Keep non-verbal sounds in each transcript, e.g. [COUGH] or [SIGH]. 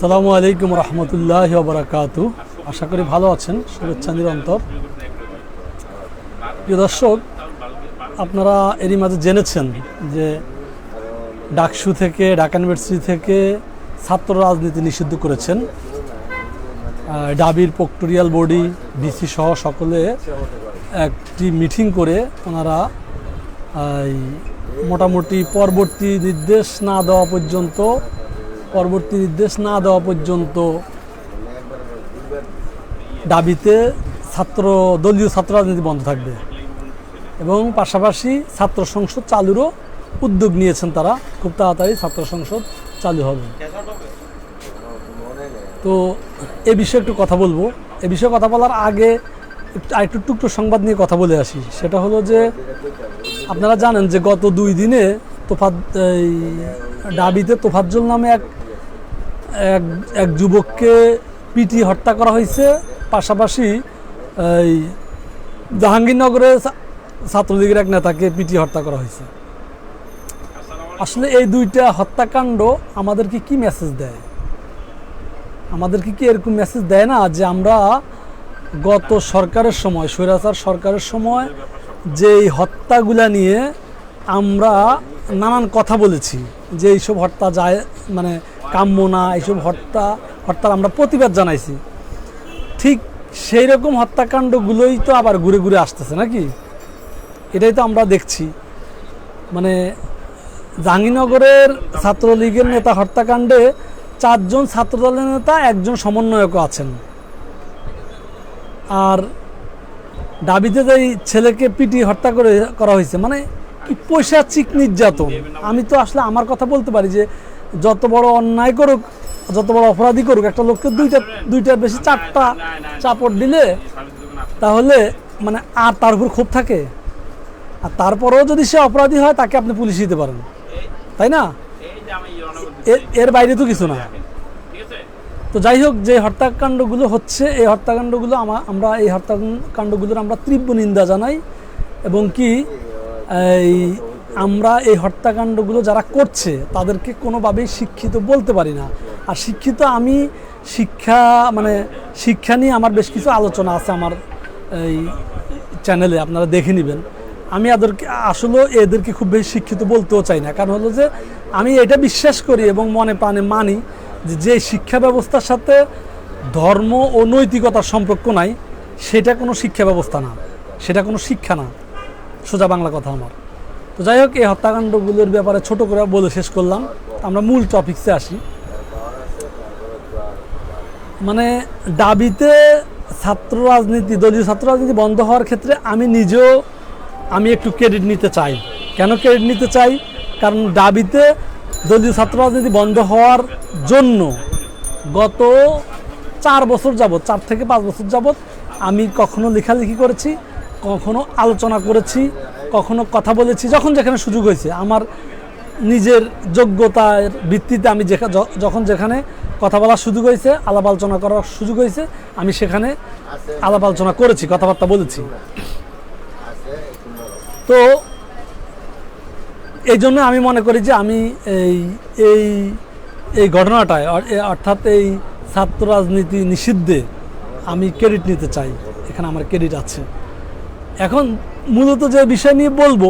সালামু আলাইকুম রহমতুল্লাহ বারাকাতু। আশা করি ভালো আছেন। শুভেচ্ছা নিরন্তর প্রিয় দর্শক, আপনারা এরই মাঝে জেনেছেন যে ডাকসু থেকে, ঢাকা ইউনিভার্সিটি থেকে ছাত্র রাজনীতি নিষিদ্ধ করেছেন। ডাবির প্রক্টোরিয়াল বডি, ডিসি সহ সকলে একটি মিটিং করে ওনারা মোটামুটি পরবর্তী নির্দেশ না দেওয়া পর্যন্ত পরবর্তী নির্দেশ না দেওয়া পর্যন্ত দাবিতে ছাত্র, দলীয় ছাত্র রাজনীতি বন্ধ থাকবে। এবং পাশাপাশি ছাত্র সংসদ চালুরও উদ্যোগ নিয়েছেন তারা। খুব তাড়াতাড়ি ছাত্র সংসদ চালু হবে। তো এ বিষয়ে একটু কথা বলব। এ বিষয়ে কথা বলার আগে একটু টুকটো সংবাদ নিয়ে কথা বলে আসি। সেটা হলো যে, আপনারা জানেন যে গত দুই দিনে তোফাত, এই ডাবিতে তোফাজ্জল নামে এক এক এক যুবককে পিটি হত্যা করা হয়েছে। পাশাপাশি, এই জাহাঙ্গীরনগরে ছাত্রলীগের এক নেতাকে পিটি হত্যা করা হয়েছে। আসলে এই দুইটা হত্যাকাণ্ড আমাদেরকে কি মেসেজ দেয়? আমাদেরকে কি এরকম মেসেজ দেয় না যে আমরা গত সরকারের সময়, স্বৈরাচার সরকারের সময় যে এই হত্যাগুলা নিয়ে আমরা নানান কথা বলেছি? যে এইসব হত্যা যায় মানে কাম্য না, এইসব হত্যা হত্যার আমরা প্রতিবাদ জানাইছি। ঠিক সেই রকম হত্যাকাণ্ডগুলোই তো আবার ঘুরে ঘুরে আসতেছে নাকি? এটাই তো আমরা দেখছি। মানে জাহাঙ্গীরনগরের ছাত্রলীগের নেতা হত্যাকাণ্ডে চারজন ছাত্রদলের নেতা, একজন সমন্বয়কও আছেন। আর দাবিতে যে ছেলেকে পিটি হত্যা করে, করা হয়েছে মানে পৈশাচিক নির্যাতন? আমি তো আসলে আমার কথা বলতে পারি যে যত বড় অন্যায় করুক, যত বড় অপরাধী করুক, একটা লোককে দুইটা, দুইটার বেশি চারটা চাপড় দিলে তাহলে মানে আর তার উপর ক্ষোভ থাকে। আর তারপরেও যদি সে অপরাধী হয়, তাকে আপনি পুলিশ দিতে পারেন। তাই না? এর- এর বাইরে তো কিছু না। তো যাই হোক, যে হত্যাকাণ্ডগুলো হচ্ছে, এই হত্যাকাণ্ডগুলো আমরা, এই হত্যাকাণ্ডগুলোর আমরা তীব্র নিন্দা জানাই। এবং কি এই আমরা এই হত্যাকাণ্ডগুলো যারা করছে, তাদেরকে কোনোভাবেই শিক্ষিত বলতে পারি না। আর শিক্ষিত আমি শিক্ষা মানে শিক্ষা নিয়ে আমার বেশ কিছু আলোচনা আছে আমার এই চ্যানেলে, আপনারা দেখে নেবেন। আমি এদেরকে আসলে এদেরকে খুব বেশি শিক্ষিত বলতেও চাই না। কারণ হলো যে, আমি এটা বিশ্বাস করি এবং মনে প্রাণে মানি যে যে শিক্ষা ব্যবস্থার সাথে ধর্ম ও নৈতিকতার সম্পর্ক নাই, সেটা কোনো শিক্ষা ব্যবস্থা না। সেটা কোনো শিক্ষা না। সোজা বাংলা কথা আমার। তো যাই হোক, এই হত্যাকাণ্ডগুলোর ব্যাপারে ছোট করে বলে শেষ করলাম। আমরা মূল টপিক্সে আসি। মানে দাবিতে ছাত্র রাজনীতি, দলীয় ছাত্র রাজনীতি বন্ধ হওয়ার ক্ষেত্রে আমি নিজেও, আমি একটু ক্রেডিট নিতে চাই। কেন ক্রেডিট নিতে চাই? কারণ দাবিতে দলীয় ছাত্র রাজনীতি বন্ধ হওয়ার জন্য গত চার বছর যাবৎ, চার থেকে পাঁচ বছর যাবৎ আমি কখনো লেখালেখি করেছি। কখনো আলোচনা করেছি, কখনো কথা বলেছি, যখন যেখানে সুযোগ হয়েছে। আমার নিজের যোগ্যতার ভিত্তিতে আমি যখন যেখানে কথা বলার সুযোগ হয়েছে, আলাপ আলোচনা করার সুযোগ হয়েছে, আমি সেখানে আলাপ আলোচনা করেছি, কথাবার্তা বলেছি। তো এই জন্য আমি মনে করি যে আমি এই এই এই ঘটনাটায় অর্থাৎ এই ছাত্র রাজনীতি নিষিদ্ধে আমি ক্রেডিট নিতে চাই। এখানে আমার ক্রেডিট আছে। এখন মূলত যে বিষয় নিয়ে বলব,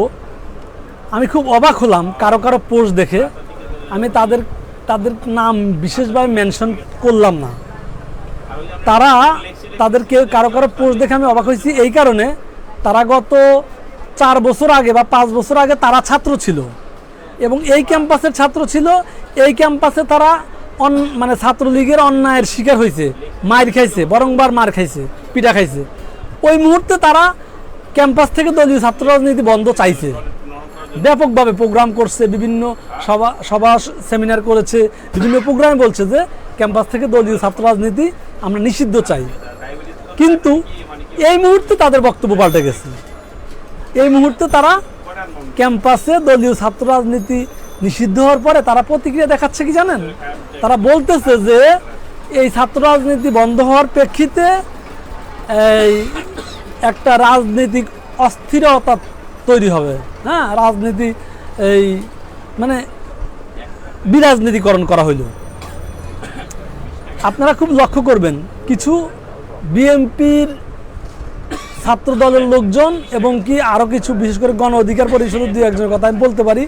আমি খুব অবাক হলাম কারও কারও পোস্ট দেখে। আমি তাদের তাদের নাম বিশেষভাবে মেনশন করলাম না। তারা, তাদের কেউ কারও কারও পোস্ট দেখে আমি অবাক হয়েছি এই কারণে তারা গত চার বছর আগে বা পাঁচ বছর আগে তারা ছাত্র ছিল এবং এই ক্যাম্পাসের ছাত্র ছিল। এই ক্যাম্পাসে তারা অন মানে ছাত্রলীগের অন্যায়ের শিকার হয়েছে, মার খাইছে, বরংবার মার খাইছে পিঠা খাইছে। ওই মুহূর্তে তারা ক্যাম্পাস থেকে দলীয় ছাত্র রাজনীতি বন্ধ চাইছে। ব্যাপকভাবে প্রোগ্রাম করছে, বিভিন্ন সভা সভা সেমিনার করেছে, বিভিন্ন প্রোগ্রামে বলছে যে ক্যাম্পাস থেকে দলীয় ছাত্র রাজনীতি আমরা নিষিদ্ধ চাই। কিন্তু এই মুহূর্তে তাদের বক্তব্য পাল্টে গেছে। এই মুহূর্তে তারা ক্যাম্পাসে দলীয় ছাত্র রাজনীতি নিষিদ্ধ হওয়ার পরে তারা প্রতিক্রিয়া দেখাচ্ছে কি জানেন? তারা বলতেছে যে এই ছাত্র রাজনীতি বন্ধ হওয়ার প্রেক্ষিতে এই একটা রাজনৈতিক অস্থিরতা তৈরি হবে। হ্যাঁ রাজনীতি এই মানে বিরাজনীতিকরণ করা হইল। আপনারা খুব লক্ষ্য করবেন, কিছু বিএনপির ছাত্র দলের লোকজন এবং কি আরও কিছু, বিশেষ করে গণ অধিকার পরিষদের দু একজনের কথা আমি বলতে পারি,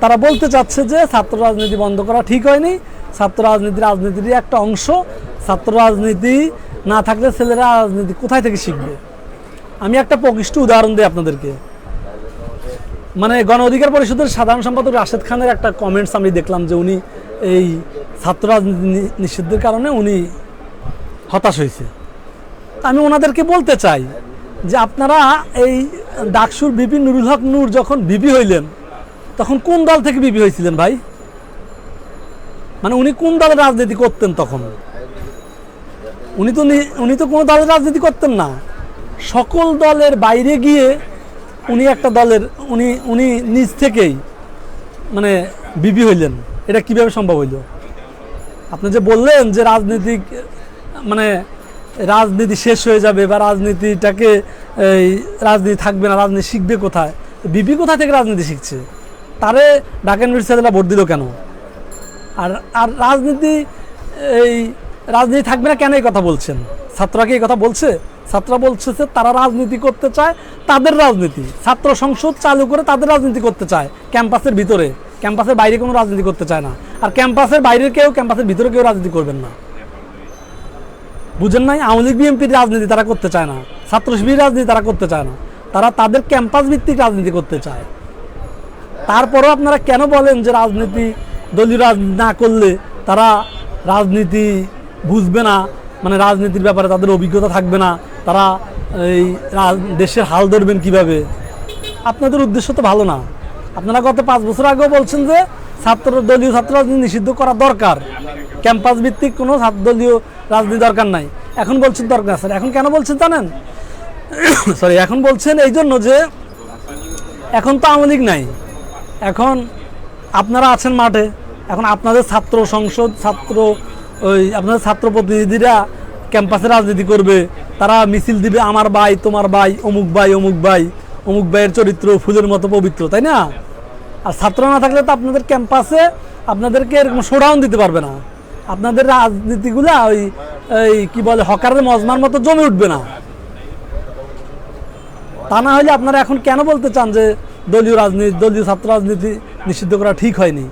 তারা বলতে চাচ্ছে যে ছাত্র রাজনীতি বন্ধ করা ঠিক হয়নি। ছাত্র রাজনীতি রাজনীতিরই একটা অংশ। ছাত্র রাজনীতি না থাকলে ছেলেরা রাজনীতি কোথায় থেকে শিখবে? আমি একটা প্রকৃষ্ট উদাহরণ দিই আপনাদেরকে। মানে গণ অধিকার পরিষদের সাধারণ সম্পাদক রাশেদ খানের একটা কমেন্টস আমি দেখলাম যে উনি এই ছাত্র রাজনীতি নিষিদ্ধের কারণে উনি হতাশ হয়েছে। আমি ওনাদেরকে বলতে চাই যে আপনারা এই ডাকসুর বিপি নুরুল হক নূর যখন বিপি হইলেন, তখন কোন দল থেকে বিপি হয়েছিলেন ভাই? মানে উনি কোন দলের রাজনীতি করতেন তখন? উনি তো উনি তো কোনো দলের রাজনীতি করতেন না। সকল দলের বাইরে গিয়ে উনি একটা দলের, উনি উনি নিজ থেকেই মানে বিপি হইলেন। এটা কীভাবে সম্ভব হইল? আপনি যে বললেন যে রাজনীতিক মানে রাজনীতি শেষ হয়ে যাবে বা রাজনীতিটাকে এই রাজনীতি থাকবে না, রাজনীতি শিখবে কোথায়? বিপি কোথায় থেকে রাজনীতি শিখছে? তারে ডাকেন ছেলেরা ভোট দিল কেন? আর আর রাজনীতি, এই রাজনীতি থাকবে না কেন এই কথা বলছেন? ছাত্ররা কি এই কথা বলছে? ছাত্ররা বলছে যে তারা রাজনীতি করতে চায়, তাদের রাজনীতি। ছাত্র সংসদ চালু করে তাদের রাজনীতি করতে চায় ক্যাম্পাসের ভিতরে। ক্যাম্পাসের বাইরে কোনো রাজনীতি করতে চায় না। আর ক্যাম্পাসের বাইরের কেউ, ক্যাম্পাসের ভিতরে কেউ রাজনীতি করবেন না। বুঝেন নাই? আওয়ামী লীগ, বিএনপির রাজনীতি তারা করতে চায় না। ছাত্র শিবির রাজনীতি তারা করতে চায় না। তারা তাদের ক্যাম্পাস ভিত্তিক রাজনীতি করতে চায়। তারপরেও আপনারা কেন বলেন যে রাজনীতি, দলীয় রাজনীতি না করলে তারা রাজনীতি বুঝবে না? মানে রাজনীতির ব্যাপারে তাদের অভিজ্ঞতা থাকবে না? তারা এই দেশের হাল ধরবেন কীভাবে? আপনাদের উদ্দেশ্য তো ভালো না। আপনারা গত পাঁচ বছর আগেও বলছেন যে ছাত্র দলীয় ছাত্র রাজনীতি নিষিদ্ধ করা দরকার। ক্যাম্পাস ভিত্তিক কোনো ছাত্র দলীয় রাজনীতি দরকার নাই। এখন বলছেন দরকার স্যার এখন কেন বলছেন জানেন? [COUGHS] সরি এখন বলছেন এই জন্য যে এখন তো আওয়ামী লীগ নাই। এখন আপনারা আছেন মাঠে। এখন আপনাদের ছাত্র সংসদ, ছাত্র ওই আপনাদের ছাত্র প্রতিনিধিরা ক্যাম্পাসে রাজনীতি করবে, তারা মিছিল দিবে, আমার ভাই, তোমার ভাই, অমুক ভাই অমুক ভাই, অমুক ভাইয়ের চরিত্র, ফুলের মতো পবিত্র তাই না? আর ছাত্র না থাকলে তো আপনাদের ক্যাম্পাসে আপনাদেরকে এরকম শোডাউন দিতে পারবে না। আপনাদের রাজনীতিগুলা ওই, এই কি বলে হকারের মজমার মতো জমে উঠবে না। তা না হলে আপনারা এখন কেন বলতে চান যে দলীয় রাজনীতি, দলীয় ছাত্র রাজনীতি নিষিদ্ধ করা ঠিক হয়নি?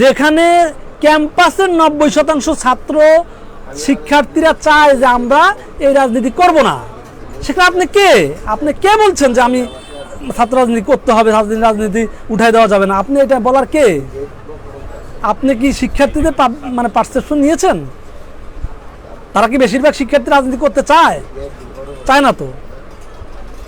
যেখানে ক্যাম্পাসের নব্বই শতাংশ ছাত্র শিক্ষার্থীরা চায় যে আমরা এই রাজনীতি করব না। সেখানে আপনি কে? আপনি কে বলছেন যে আমি ছাত্র রাজনীতি করতে হবে, রাজনীতি রাজনীতি উঠাই দেওয়া যাবে না? আপনি এটা বলার কে? আপনি কি শিক্ষার্থীদের মানে পার্সেপশন নিয়েছেন? তারা কি বেশিরভাগ শিক্ষার্থী রাজনীতি করতে চায়? চায় না তো।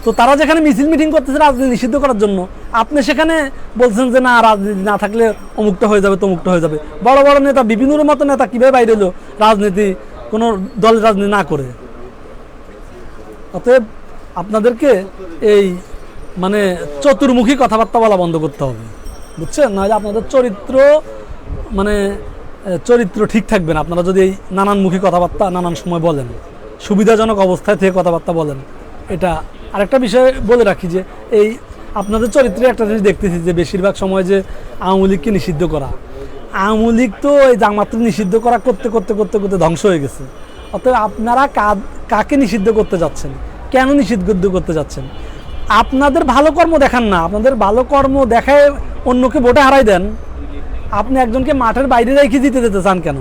তো তারা যেখানে মিছিল মিটিং করতেছে রাজনীতি নিষিদ্ধ করার জন্য আপনি সেখানে বলছেন যে না, রাজনীতি না থাকলে অমুকটা হয়ে যাবে, তমুকটা হয়ে যাবে। বড় বড় নেতা বিভিন্ন মতো নেতা কীভাবে বাইরে হলো? রাজনীতি, কোনো দলের রাজনীতি না করে। অতএব আপনাদেরকে এই মানে চতুর্মুখী কথাবার্তা বলা বন্ধ করতে হবে। বুঝছেন? নাহলে আপনাদের চরিত্র মানে চরিত্র ঠিক থাকবে না। আপনারা যদি এই নানানমুখী কথাবার্তা নানান সময় বলেন, সুবিধাজনক অবস্থায় থেকে কথাবার্তা বলেন, এটা আরেকটা বিষয় বলে রাখি যে এই আপনাদের চরিত্রে একটা জিনিস দেখতেছি যে বেশিরভাগ সময় যে আওয়ামী লীগকে নিষিদ্ধ করা। আওয়ামী লীগ তো এই জামাত নিষিদ্ধ করা করতে করতে করতে করতে ধ্বংস হয়ে গেছে। অতএব আপনারা কাকে নিষিদ্ধ করতে যাচ্ছেন? কেন নিষিদ্ধ করতে যাচ্ছেন? আপনাদের ভালো কর্ম দেখান না। আপনাদের ভালো কর্ম দেখায় অন্যকে ভোটে হারাই দেন। আপনি একজনকে মাঠের বাইরে রেখে দিতে যেতে চান কেন?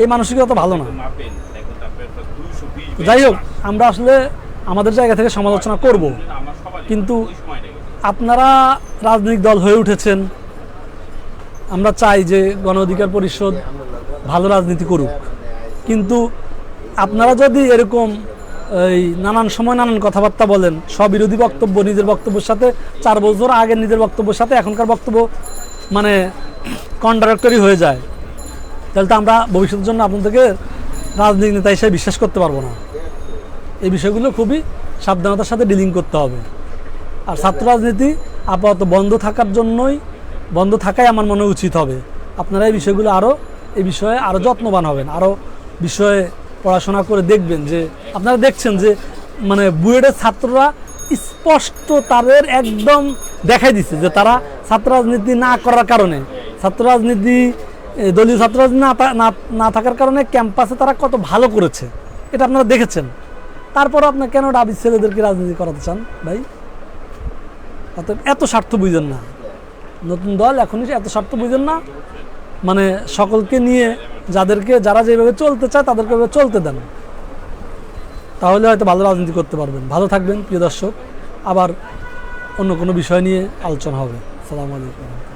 এই মানসিকতা ভালো না। যাই হোক, আমরা আসলে আমাদের জায়গা থেকে সমালোচনা করব। কিন্তু আপনারা রাজনৈতিক দল হয়ে উঠেছেন। আমরা চাই যে গণ অধিকার পরিষদ ভালো রাজনীতি করুক। কিন্তু আপনারা যদি এরকম এই নানান সময় নানান কথাবার্তা বলেন, স্ববিরোধী বক্তব্য, নিজের বক্তব্যের সাথে চার বছর আগের নিজের বক্তব্যের সাথে এখনকার বক্তব্য মানে কন্ট্রাক্টরি হয়ে যায়, তাহলে তো আমরা ভবিষ্যতের জন্য আপনাদেরকে রাজনৈতিক নেতা হিসেবে বিশ্বাস করতে পারব না। এই বিষয়গুলো খুবই সাবধানতার সাথে ডিলিং করতে হবে। আর ছাত্র রাজনীতি আপাতত বন্ধ থাকার জন্যই, বন্ধ থাকাই আমার মনে উচিত হবে। আপনারা এই বিষয়গুলো আরও এই বিষয়ে আরও যত্নবান হবেন আরও বিষয়ে পড়াশোনা করে দেখবেন যে, আপনারা দেখছেন যে মানে বুয়েটের ছাত্ররা স্পষ্ট তাদের একদম দেখাই দিচ্ছে যে তারা ছাত্র রাজনীতি না করার কারণে, ছাত্র রাজনীতি দলীয় ছাত্র রাজনীতি না না থাকার কারণে ক্যাম্পাসে তারা কত ভালো করেছে, এটা আপনারা দেখেছেন। তারপরও আপনি কেন ডাবি ছেলেদেরকে রাজনীতি করাতে চান, ভাই? অতএব এত স্বার্থ বুঝেন না। নতুন দল এখনই এত স্বার্থ বুঝেন না। মানে সকলকে নিয়ে যাদেরকে, যারা যেভাবে চলতে চায় তাদেরকে চলতে দেন। তাহলে হয়তো ভালো রাজনীতি করতে পারবেন। ভালো থাকবেন, প্রিয় দর্শক। আবার অন্য কোনো বিষয় নিয়ে আলোচনা হবে। সালামু আলাইকুম।